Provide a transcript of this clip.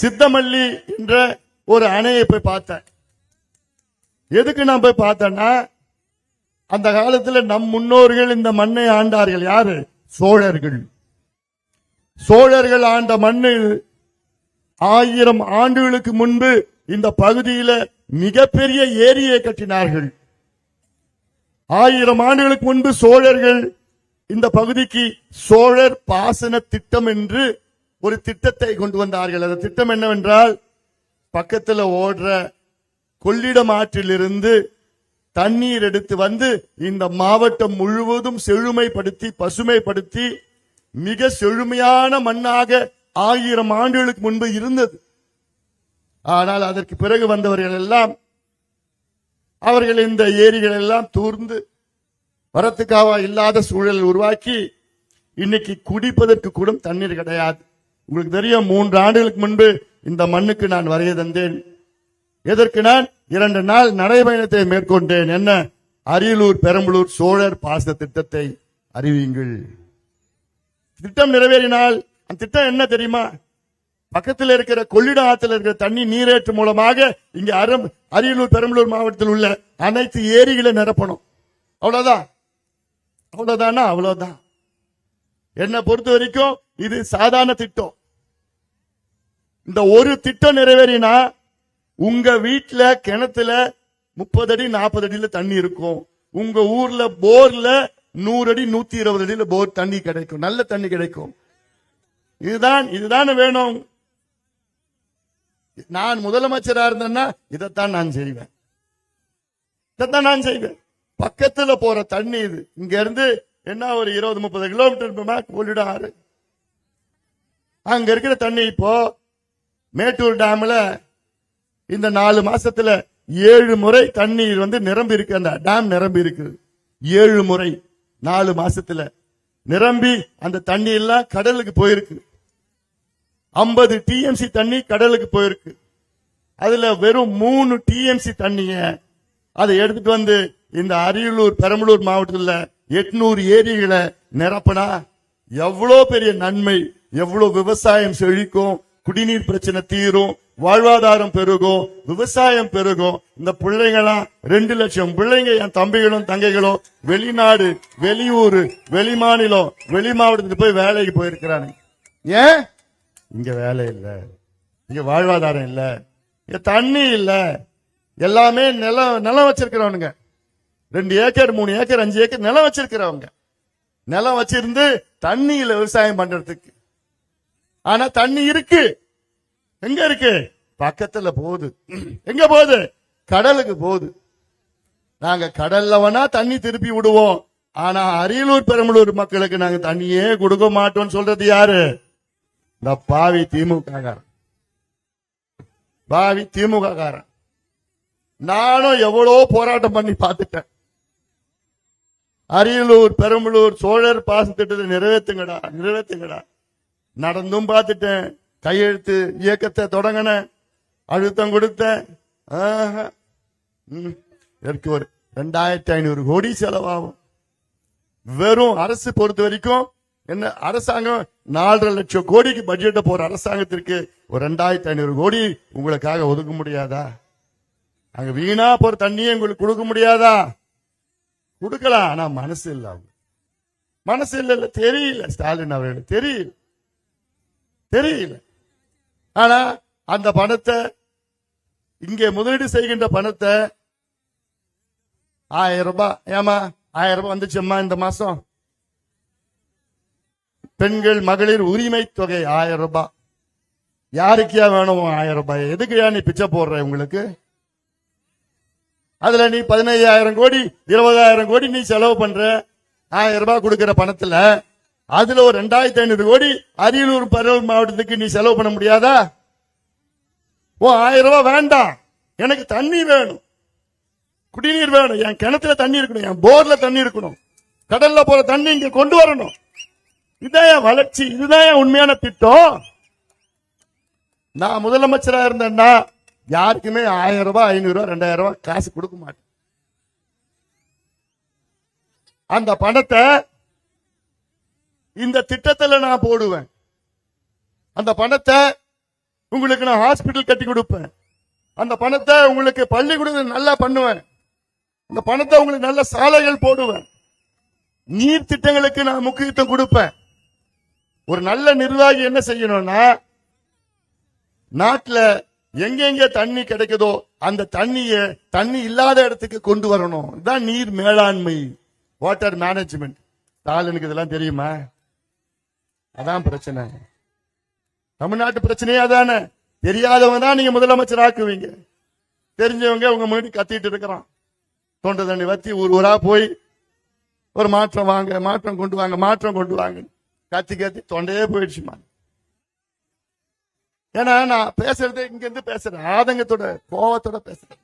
சித்தமல்லி என்ற ஒரு அணையை போய் பார்த்தேன். எதுக்கு நான் போய் பார்த்தேன்னா அந்த காலத்தில் நம் முன்னோர்கள் இந்த மண்ணை ஆண்டார்கள் யாரு? சோழர்கள். சோழர்கள் ஆண்ட மண்ணு ஆயிரம் ஆண்டுகளுக்கு முன்பு இந்த பகுதியில மிகப்பெரிய ஏரியை கட்டினார்கள். ஆயிரம் ஆண்டுகளுக்கு முன்பு சோழர்கள் இந்த பகுதிக்கு சோழர் பாசன திட்டம் என்று ஒரு திட்டத்தை கொண்டு வந்தார்கள். அந்த திட்டம் என்னவென்றால் பக்கத்தில் ஓடுற கொள்ளிடம் ஆற்றிலிருந்து தண்ணீர் எடுத்து வந்து இந்த மாவட்டம் முழுவதும் செழுமைப்படுத்தி பசுமைப்படுத்தி மிக செழுமையான மண்ணாக ஆயிரம் ஆண்டுகளுக்கு முன்பு இருந்தது. ஆனால் அதற்கு பிறகு வந்தவர்கள் எல்லாம் அவர்கள் இந்த ஏரிகள் எல்லாம் தூர்ந்து வரத்துக்காவா இல்லாத சூழல் உருவாக்கி இன்னைக்கு குடிப்பதற்கு கூட தண்ணீர் கிடையாது. உங்களுக்கு தெரியும் மூன்று ஆண்டுகளுக்கு முன்பு இந்த மண்ணுக்கு நான் வரைய தந்தேன். எதற்கு நான்? இரண்டு நாள் நடைபயணத்தை மேற்கொண்டேன். என்ன? அரியலூர் பெரம்பலூர் சோழர் பாச திட்டத்தை அறிவியுங்கள். திட்டம் நிறைவேறினால் அந்த திட்டம் என்ன தெரியுமா? பக்கத்தில் இருக்கிற கொள்ளிட ஆற்றில் இருக்கிற தண்ணி நீரேற்று மூலமாக இங்க அரம் அரியலூர் பெரம்பலூர் மாவட்டத்தில் உள்ள அனைத்து ஏரிகளை நிரப்பணும். அவ்வளவுதான். அவ்வளவுதானா? அவ்வளவுதான். என்னை பொறுத்த வரைக்கும் இது சாதாரண திட்டம். இந்த ஒரு திட்டம் நிறைவேறினா உங்க வீட்டுல கிணத்துல முப்பது அடி நாற்பது அடியில தண்ணி இருக்கும். உங்க ஊர்ல போர்ல நூறு அடி நூத்தி இருபது அடியில போர் தண்ணி கிடைக்கும். நல்ல தண்ணி கிடைக்கும். இதுதான் இதுதான் வேணும். நான் முதலமைச்சரா இருந்தேன்னா இதைத்தான் நான் செய்வேன். இதைத்தான் நான் செய்வேன். பக்கத்துல போற தண்ணி இது. இங்க இருந்து என்ன ஒரு இருபது முப்பது கிலோமீட்டர் கொள்ளிடம் ஆறு. அங்க இருக்கிற தண்ணி இப்போ மேட்டூர் டேம்ல இந்த நாலு மாசத்துல ஏழு முறை தண்ணீர் வந்து நிரம்பி இருக்கு. அந்த டேம் நிரம்பி இருக்கு. ஏழு முறை நாலு மாசத்துல நிரம்பி அந்த தண்ணி எல்லாம் கடலுக்கு போயிருக்கு. ஐம்பது டிஎம்சி தண்ணி கடலுக்கு போயிருக்கு. அதுல வெறும் மூணு டிஎம்சி தண்ணிய அதை எடுத்துட்டு வந்து இந்த அரியலூர் பெரம்பலூர் மாவட்டத்தில் எட்நூறு ஏரிகளை நிரப்பினா எவ்வளோ பெரிய நன்மை எவ்வளவு விவசாயம் செழிக்கும் குடிநீர் பிரச்சனை தீரும் வாழ்வாதாரம் பெருகும் விவசாயம் பெருகும். இந்த பிள்ளைங்களாம் ரெண்டு லட்சம் பிள்ளைங்க என் தம்பிகளும் தங்கைகளும் வெளிநாடு வெளியூர் வெளி மாநிலம் வெளி மாவட்டத்துக்கு போய் வேலைக்கு போயிருக்கிறானுங்க. ஏன்? இங்க வேலை இல்ல. இங்க வாழ்வாதாரம் இல்ல. இங்க தண்ணி இல்ல. எல்லாமே நிலம் நிலம் வச்சிருக்கிறவனுங்க. ரெண்டு ஏக்கர் மூணு ஏக்கர் அஞ்சு ஏக்கர் நிலம் வச்சிருக்கிறவங்க. நிலம் வச்சிருந்து தண்ணியில விவசாயம் பண்றதுக்கு. ஆனா தண்ணி இருக்கு. எங்க இருக்கு? பக்கத்துல போகுது. எங்க போகுது? கடலுக்கு போகுது. நாங்க கடல்ல வேணா தண்ணி திருப்பி விடுவோம். ஆனா அரியலூர் பெரம்பலூர் மக்களுக்கு நாங்க தண்ணியே கொடுக்க மாட்டோம்னு சொல்றது யாரு? இந்த பாவி திமுக காரன் பாவி திமுக காரன் நானும் எவ்வளோ போராட்டம் பண்ணி பார்த்துட்டேன். அரியலூர் பெரம்பலூர் சோழர் பாச திட்டத்தை நிறைவேற்றுங்கடா நிறைவேற்றுங்கடா நடந்தும் பார்த்துட்டேன். கையெழுத்து இயக்கத்தை தொடங்கினேன். அழுத்தம் கொடுத்தேன். ஆஹா. ம். ஒரு ரெண்டாயிரத்தி ஐநூறு கோடி செலவாகும். வெறும் அரசு பொறுத்த வரைக்கும் என்ன அரசாங்கம் நாலரை லட்சம் கோடிக்கு பட்ஜெட்ட போற அரசாங்கத்திற்கு ஒரு ரெண்டாயிரத்தி ஐநூறு கோடி உங்களுக்காக ஒதுக்க முடியாதா? அங்க வீணா போற தண்ணியை உங்களுக்கு கொடுக்க முடியாதா? கொடுக்கலாம் ஆனா மனசு இல்ல அவங்க. மனசு இல்ல இல்ல தெரியல. ஸ்டாலின் அவர்களுக்கு தெரியல. தெரியல. ஆனா அந்த பணத்தை இங்கே முதலீடு செய்கின்ற பணத்தை ஆயிரம் ரூபாய் ஏமா ஆயிரம் ரூபாய் வந்துச்சும்மா இந்த மாசம். பெண்கள் மகளிர் உரிமை தொகை ஆயிரம் ரூபாய் யாருக்கியா வேணும் ஆயிரம் ரூபாய்? எதுக்குயா நீ பிச்சை போடுற உங்களுக்கு அதுல நீ பதினையாயிரம் கோடி இருபதாயிரம் கோடி நீ செலவு பண்ற. ஆயிரம் ரூபாய் கொடுக்கிற பணத்துல அதுல ஒரு ரெண்டாயிரத்தி ஐநூறு கோடி அரியலூர் பரவல் மாவட்டத்துக்கு நீ செலவு பண்ண முடியாதா? ஓ ஆயிரம் ரூபாய் வேண்டாம். எனக்கு தண்ணி வேணும். குடிநீர் வேணும். என் கிணத்துல தண்ணி இருக்கணும். என் போர்ல தண்ணி இருக்கணும். கடல்ல போற தண்ணி இங்க கொண்டு வரணும். இதுதான் என் வளர்ச்சி. இதுதான் என் உண்மையான திட்டம். நான் முதலமைச்சரா இருந்தேன்னா யாருக்குமே ஆயிரம் ரூபாய் ஐநூறு ரூபாய் ரெண்டாயிரம் ரூபாய் காசு கொடுக்க மாட்டேன். அந்த பணத்தை இந்த திட்டத்தில் நான் போடுவேன். அந்த பணத்தை உங்களுக்கு நான் ஹாஸ்பிட்டல் கட்டி கொடுப்பேன். அந்த பணத்தை உங்களுக்கு பள்ளிக்கூடத்தில் நல்லா பண்ணுவேன். அந்த பணத்தை உங்களுக்கு நல்ல சாலைகள் போடுவேன். நீர் திட்டங்களுக்கு நான் முக்கியத்துவம் கொடுப்பேன். ஒரு நல்ல நிர்வாகி என்ன செய்யணும்னா நாட்டில் எங்கெங்க தண்ணி கிடைக்குதோ அந்த தண்ணிய தண்ணி இல்லாத இடத்துக்கு கொண்டு வரணும். இதுதான் நீர் மேலாண்மை வாட்டர் மேனேஜ்மெண்ட் ஸ்டாலினுக்கு இதெல்லாம் தெரியுமா? அதான் பிரச்சனை. தமிழ்நாட்டு பிரச்சனையே அதானே? தெரியாதவங்க தான் நீங்க முதலமைச்சர் ஆக்குவீங்க தெரிஞ்சவங்க உங்க முன்னாடி கத்திட்டு இருக்கிறான். தொண்டை தண்ணி வத்தி ஊர் ஊரா போய் ஒரு மாற்றம் வாங்க மாற்றம் கொண்டு வாங்க மாற்றம் கொண்டு வாங்க. கத்தி கத்தி தொண்டையே போயிடுச்சுமா. ஏன்னா நான் பேசுறது இங்க இருந்து பேசுறேன். ஆதங்கத்தோட கோவத்தோட பேசுறேன்.